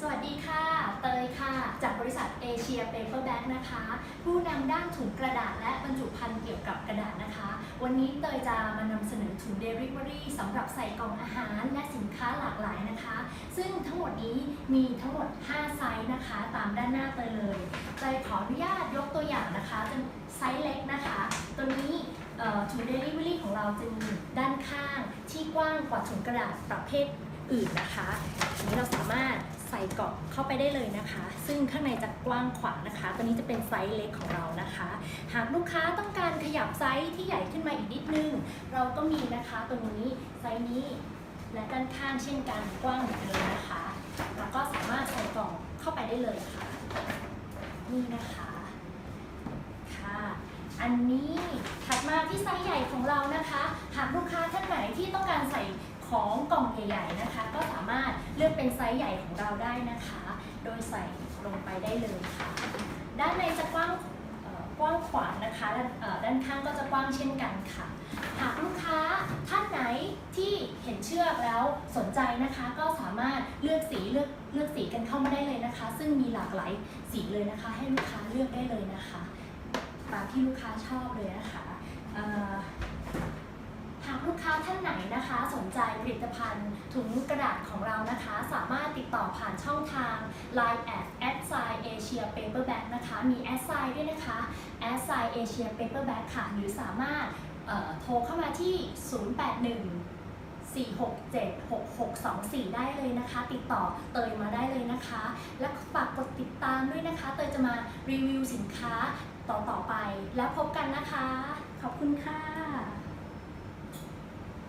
สวัสดีค่ะ เตยค่ะ จากบริษัทเอเชียเปเปอร์แบ็กนะคะ ผู้นำด้านถุงกระดาษและบรรจุภัณฑ์เกี่ยวกับกระดาษนะคะ วันนี้เตยจะมานำเสนอถุงเดลิเวอรี่สำหรับใส่กล่องอาหารและสินค้าหลากหลายนะคะ ซึ่งทั้งหมดนี้มีทั้งหมด 5 ไซส์นะคะ ตามด้านหน้าเตยเลยเตยขออนุญาตยกตัวอย่างนะคะเป็นไซส์เล็กนะคะ ตัวนี้ถุงเดลิเวอรี่ของเราจะมีด้านข้างที่กว้างกว่าถุงกระดาษประเภทอื่นนะคะอันนี้เราสามารถ ใส่กล่องเข้าไปได้เลยนะคะ ซึ่งข้างในจะกว้างขวางนะคะ ตัวนี้จะเป็นไซส์เล็กของเรานะคะ หากลูกค้าต้องการขยับไซส์ที่ใหญ่ขึ้นมาอีกนิดนึง เราก็มีนะคะตัวนี้ไซส์นี้และด้านข้างเช่นกันกว้างเหมือนเดิมนะคะ แล้วก็สามารถใส่กล่องเข้าไปได้เลยค่ะ นี่นะคะค่ะ อันนี้ถัดมาที่ไซส์ใหญ่ของเรานะคะ หากลูกค้าท่านไหนที่ต้องการใส่ ของกล่องใหญ่ๆนะคะ ก็สามารถเลือกเป็นไซส์ใหญ่ของเราได้นะคะ โดยใส่ลงไปได้เลยค่ะ ด้านในจะกว้างกว้างขวางนะคะด้านข้างก็จะกว้างเช่นกันค่ะ หากลูกค้าท่านไหนที่เห็นเชือกแล้วสนใจนะคะ ก็สามารถเลือกสีเลือกเลือกสีกันเข้ามาได้เลยนะคะ ซึ่งมีหลากหลายสีเลยนะคะ ให้ลูกค้าเลือกได้เลยนะคะตามที่ลูกค้าชอบเลยนะคะเอ่อหากลูกค้าท่านไหนนะ คะสนใจผลิตภัณฑ์ ถุงกระดาษของเรานะคะ สามารถติดต่อผ่านช่องทาง Line แอดแอดไซเอเชียเปเปอร์แบ็กนะคะมีแอดไซด้วยนะคะแอดไซเอเชียเปเปอร์แบ็กค่ะหรือสามารถโทรเข้ามาที่ 081 4676624 ได้เลยนะคะ ติดต่อเตยมาได้เลยนะคะ และฝากกดติดตามด้วยนะคะ เตยจะมารีวิวสินค้าต่อๆไป แล้วพบกันนะคะ ขอบคุณค่ะ